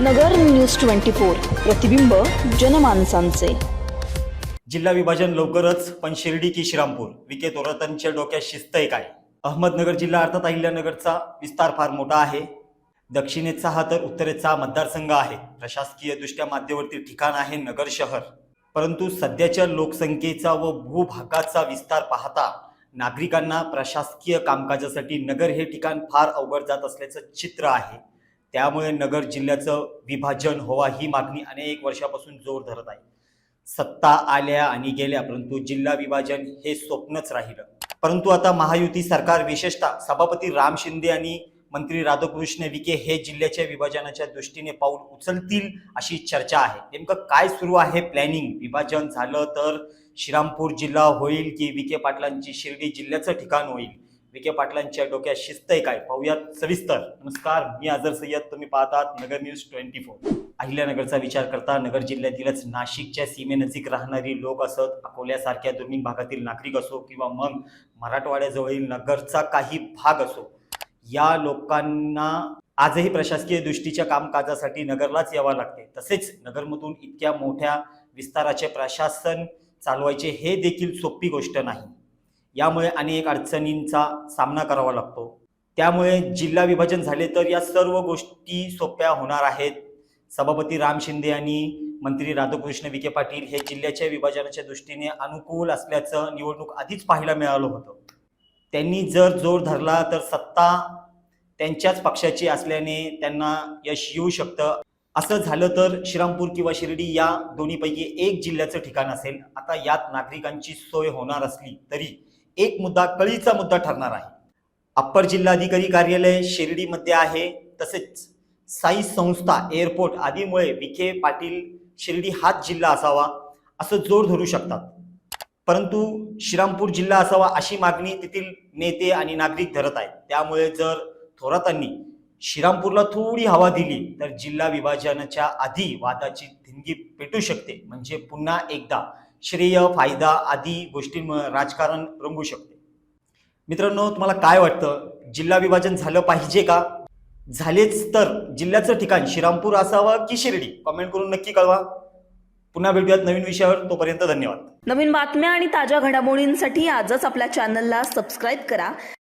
नगर news twenty four प्रतिबिंब जनमानसांचे. जिल्हा विभाजन लवकरच पण शिर्डी की श्रीरामपूर विखे तोरतांच्या डोक्यात शिस्त एक आहे अहमदनगर जिल्हा अर्थात अहिल्यानगरचा विस्तार फार मोठा आहे. दक्षिणेचा हा तर उत्तरेचा मतदारसंघ आहे. प्रशासकीय दृष्ट्या माध्यवर्ती ठिकाण आहे नगर शहर. परंतु सध्याच्या लोकसंख्येचा व भूभागाचा विस्तार पाहता नागरिकांना प्रशासकीय कामकाजासाठी नगर हे ठिकाण फार अवघड जात असल्याचं चित्र आहे. त्यामुळे नगर जिल्ह्याचं विभाजन व्हावा ही मागणी अनेक वर्षापासून जोर धरत आहे. सत्ता आल्या आणि गेल्या परंतु जिल्हा विभाजन हे स्वप्नच राहिलं. परंतु आता महायुती सरकार विशेषतः सभापती राम शिंदे आणि मंत्री राधाकृष्ण विखे हे जिल्ह्याच्या विभाजनाच्या दृष्टीने पाऊल उचलतील अशी चर्चा आहे. नेमकं काय सुरू आहे प्लॅनिंग विभाजन झालं तर श्रीरामपूर जिल्हा होईल की विखे पाटलांची शिर्डी जिल्ह्याचं ठिकाण होईल? विखे पाटलांच्या डोक्यात शिस्त आहे काय? पाहूयात सविस्तर. नमस्कार मी अजर सय्यद. तुम्ही पाहतात नगर न्यूज ट्वेंटी फोर. अहिल्यानगरचा विचार करता नगर जिल्ह्यातीलच नाशिकच्या सीमेनजीक राहणारी लोक असत अकोल्यासारख्या दुर्मिळ भागातील नागरिक असो किंवा मग मराठवाड्याजवळील नगरचा काही भाग असो. या लोकांना आजही प्रशासकीय दृष्टीच्या कामकाजासाठी नगरलाच यावं लागते. तसेच नगरमधून इतक्या मोठ्या विस्ताराचे प्रशासन चालवायचे हे देखील सोपी गोष्ट नाही. यामुळे अनेक अडचणींचा सामना करावा लागतो. त्यामुळे जिल्हा विभाजन झाले तर या सर्व गोष्टी सोप्या होणार आहेत. सभापती राम शिंदे आणि मंत्री राधाकृष्ण विखे पाटील हे जिल्ह्याच्या विभाजनाच्या दृष्टीने अनुकूल असल्याचं निवडणूक आधीच पाहायला मिळालं होतं. त्यांनी जर जोर धरला तर सत्ता त्यांच्याच पक्षाची असल्याने त्यांना यश येऊ शकतं. असं झालं तर श्रीरामपूर किंवा शिर्डी या दोन्हीपैकी एक जिल्ह्याचं ठिकाण असेल. आता यात नागरिकांची सोय होणार असली तरी. एक मुद्दा कळीचा मुद्दा ठरणार आहे. अप्पर जिल्हाधिकारी कार्यालय शिर्डीमध्ये आहे तसेच साई संस्था एअरपोर्ट आदीमुळे विखे पाटील शिर्डी हाच जिल्हा असावा असं जोर धरू शकतात. परंतु श्रीरामपूर जिल्हा असावा अशी मागणी तेथील नेते आणि नागरिक धरत आहेत. त्यामुळे जर थोरातांनी श्रीरामपूरला थोडी हवा दिली तर जिल्हा विभाजनाच्या आधी वादाची धिंगी पेटू शकते. म्हणजे पुन्हा एकदा श्रेय फायदा आदी गोष्टी राजकारण रंगू शकते. मित्रांनो तुम्हाला काय वाटतं? जिल्हा विभाजन झालं पाहिजे का? झालेच तर जिल्ह्याचं ठिकाण श्रीरामपूर असावं की शिर्डी? कमेंट करून नक्की कळवा. पुन्हा भेटूयात नवीन विषयावर. तोपर्यंत धन्यवाद. नवीन बातम्या आणि ताज्या घडामोडींसाठी आजच आपल्या चॅनलला सबस्क्राईब करा.